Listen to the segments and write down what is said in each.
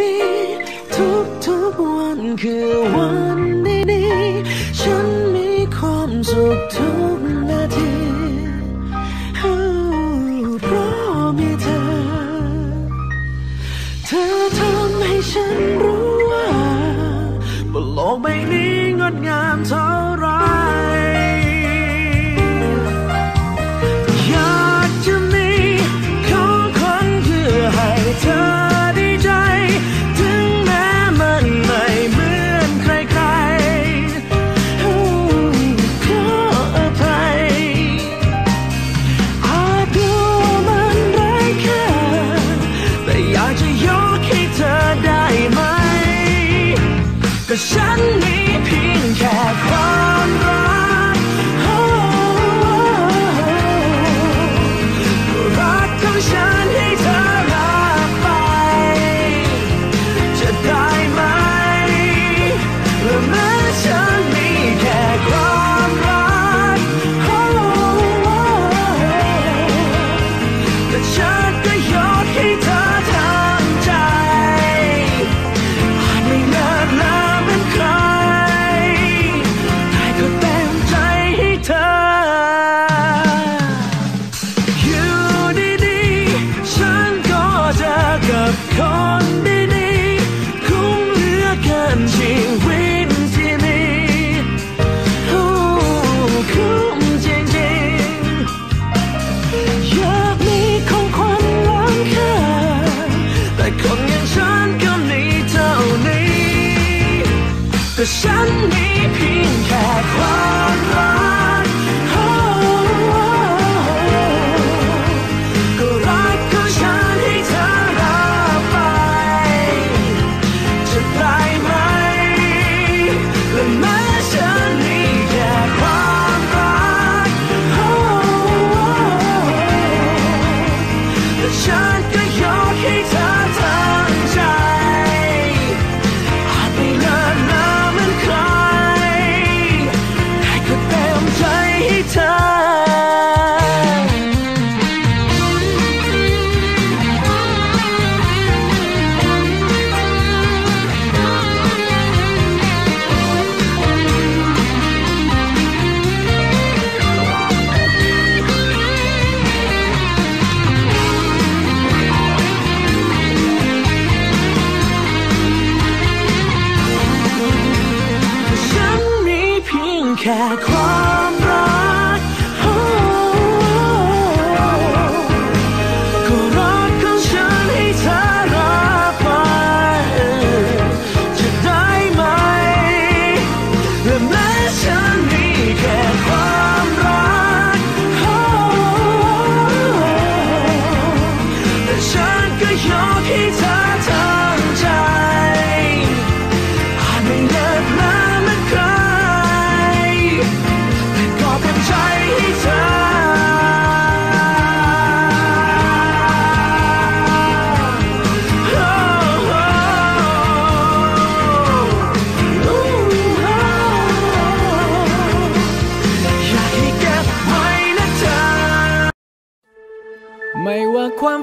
ดีๆ ทุกทุกๆวันคือวันดีๆ ฉันมีความสุขทุกนาทีเพราะมีเธอ เธอทำให้ฉันรู้ว่าบนโลกใบนี้งดงาม ยง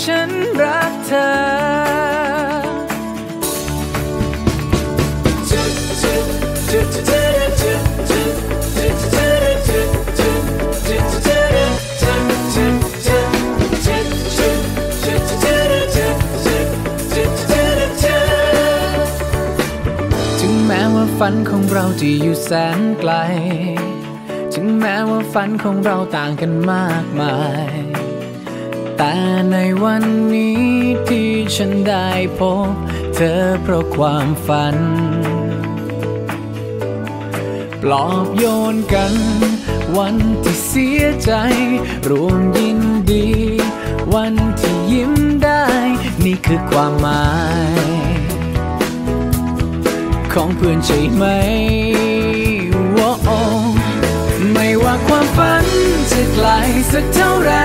ฉันรักเธอถึงแม้ว่าฝันของเราจะอยู่แสนไกล ถึงแม้ว่าฝันของเราต่างกันมากมาย แต่ในวันนี้ที่ฉันได้พบ เธอเพราะความฝัน ปลอบโยนกัน วันที่เสียใจ รวมยินดี วันที่ยิ้มได้ นี่คือความหมาย ของเพื่อนใช่ไหมว้าไม่ว่าความฝันจะไกลสักเท่าไหร่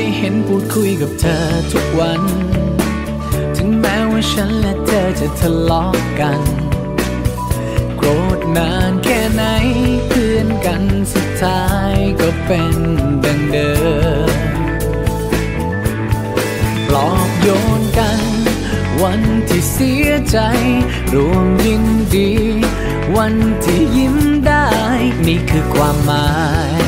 ได้เห็นพูดคุยกับเธอทุกวัน ถึงแม้ว่าฉันและเธอจะทะเลาะกัน โกรธนานแค่ไหนเพื่อนกันสุดท้ายก็เป็นดังเดิมปลอบโยนกัน วันที่เสียใจ รวมยินดี วันที่ยิ้มได้ นี่คือความหมาย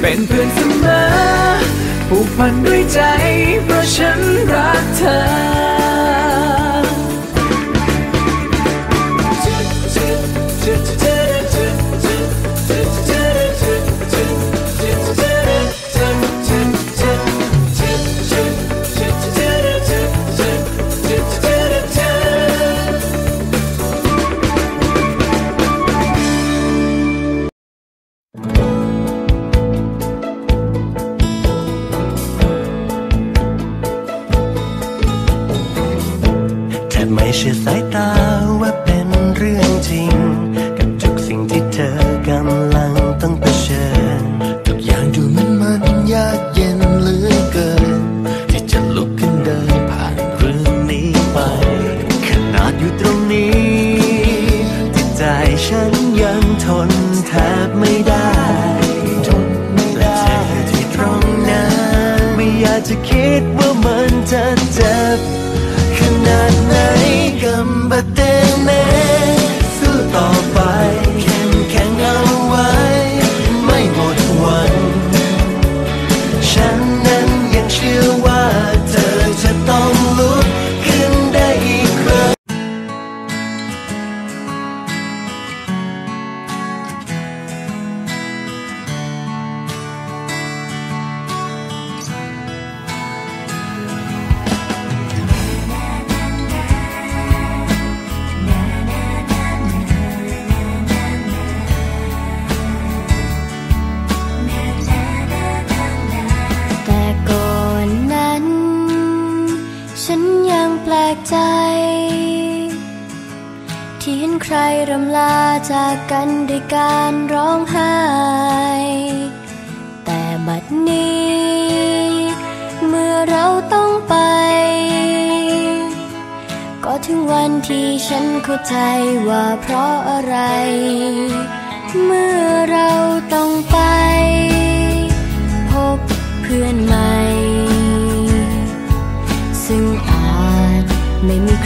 เป็นเพื่อนเสมอผูกพันด้วยใจ เพราะฉันรักเธอ แค่ไรรำลาจากกันด้วยการร้องไห้ แต่บัดนี้ เมื่อเราต้องไป ก็ถึงวันที่ฉันเข้าใจว่าเพราะอะไร เมื่อเราต้องไป พบเพื่อนใหม่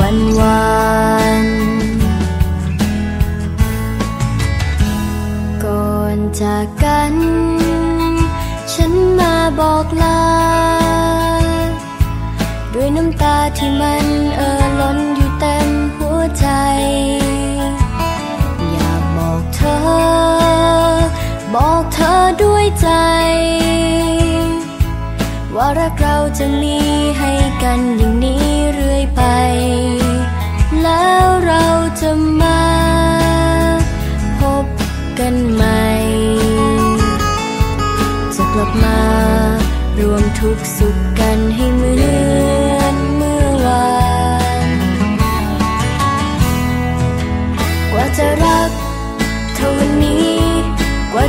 วันวานก่อนจากกัน ฉันมาบอกลา ด้วยน้ำตาที่มันเอ่อล้นอยู่เต็มหัวใจ อยากบอกเธอ บอกเธอด้วยใจ รักเราจะมีให้กันอย่างนี้เรื่อยไป แล้วเราจะมาพบกันใหม่ จะกลับมารวมทุกสุขกันให้เหมือน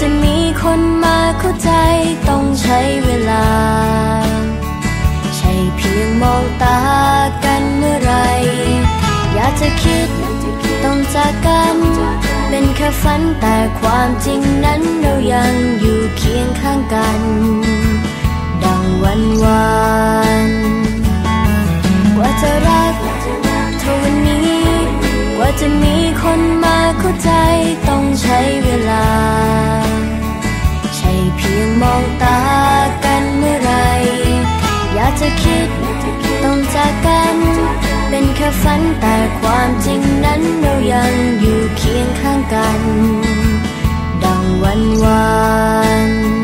จะมีคนมาเข้าใจต้องใช้เวลา ใช่เพียงมองตากันเมื่อไร อยากจะคิดต้องจากกัน เป็นแค่ฝันแต่ความจริงนั้นเรายังอยู่เคียงข้างกัน ดังวันวานกว่าจะรักเท่านี้ กว่าจะมีคนมาเข้าใจต้องใช้เวลา พียงมองตากันเมื่อไร อยากจะคิดต้องจากกัน เป็นแค่ฝันแต่ความจริงนั้นเรายังอยู่เคียงข้างกัน ดังวันวาน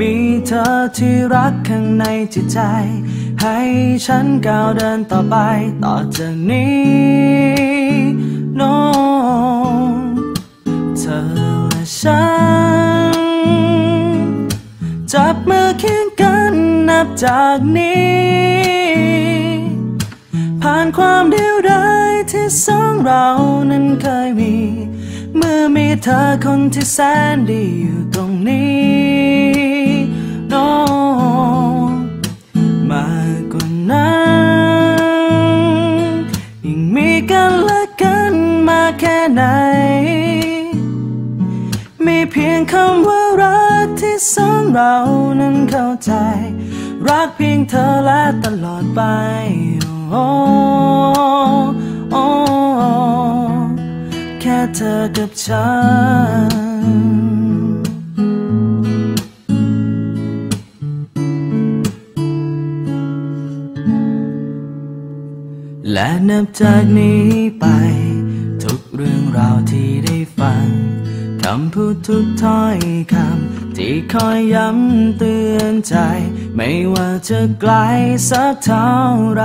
มีเธอที่รักข้างในจิตใจ ให้ฉันก้าวเดินต่อไปต่อจากนี้ no เธอและฉัน จับมือเคียงกันนับจากนี้ ผ่านความเดียวดายที่สองเรานั้นเคยมี เมื่อมีเธอคนที่แสนดีอยู่ตรงนี้ ไหน มีเพียงคำว่ารักที่สองเรานั้นเข้าใจ รักเพียงเธอและตลอดไป โอ้โอ้แค่เธอกับฉันและนับจากนี้ไป เรื่องราวที่ได้ฟังคำพูดทุกถ้อยคำที่คอยย้ำเตือนใจ ไม่ว่าจะไกลสักเท่าไร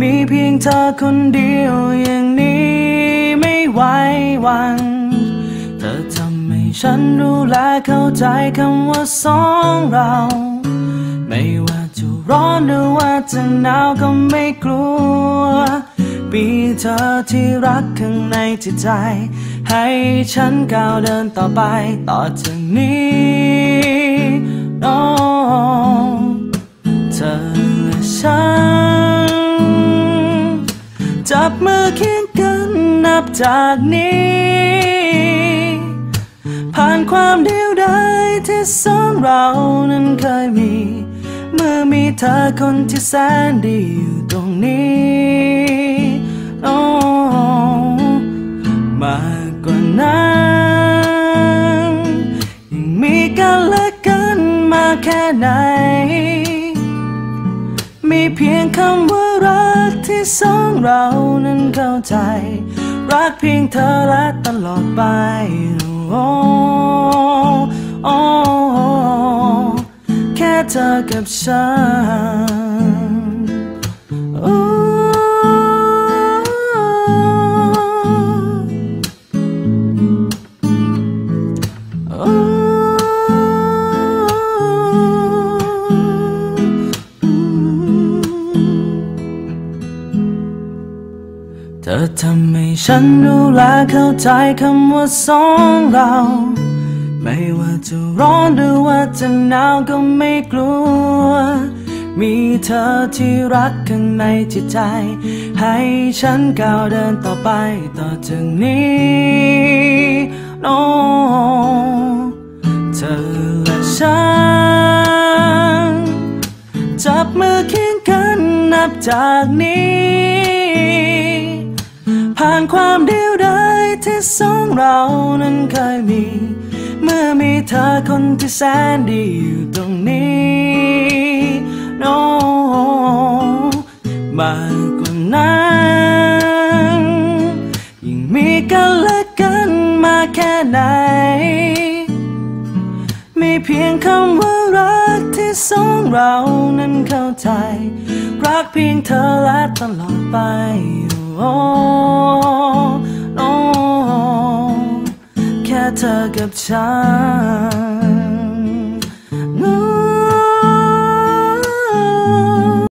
มีเพียงเธอคนเดียวอย่างนี้ไม่ไหวหวันเธอทำให้ฉันรู้และเข้าใจคำว่าสองเรา ไม่ว่าจะร้อนหรือว่าจะหนาวก็ไม่กลัว ปีเธอที่รักข้างในจิตใจ ให้ฉันก้าวเดินต่อไปต่อจากนี้น้องเธอและฉัน จับมือเคียงกันนับจากนี้ ผ่านความเดียวดายที่สองเรานั้นเคยมี เมื่อมีเธอคนที่แสนดีอยู่ตรงนี้ no มากกว่านั้นยังมีกันและกันมาแค่ไหน มีเพียงคำว่ารักที่สองเรานั้นเข้าใจ รักเพียงเธอและตลอดไป oh, oh, oh, แค่เธอกับฉัน ฉันรู้และเข้าใจคำว่าสองเรา ไม่ว่าจะร้อนหรือว่าจะหนาวก็ไม่กลัว มีเธอที่รักข้างในจิตใจ ให้ฉันก้าวเดินต่อไปต่อจากนี้โน้เธอและฉัน จับมือเคียงกันนับจากนี้ ผ่านความเดียวดายที่สองเรานั้นเคยมี เมื่อมีเธอคนที่แสนดีอยู่ตรงนี้โน้มากกว่านั้นยิ่งมีกันและกันมาแค่ไหน มีเพียงคำว่ารักที่สองเรานั้นเข้าใจ รักเพียงเธอและตลอดไป โอ้โอ้แค่เธอกับฉัน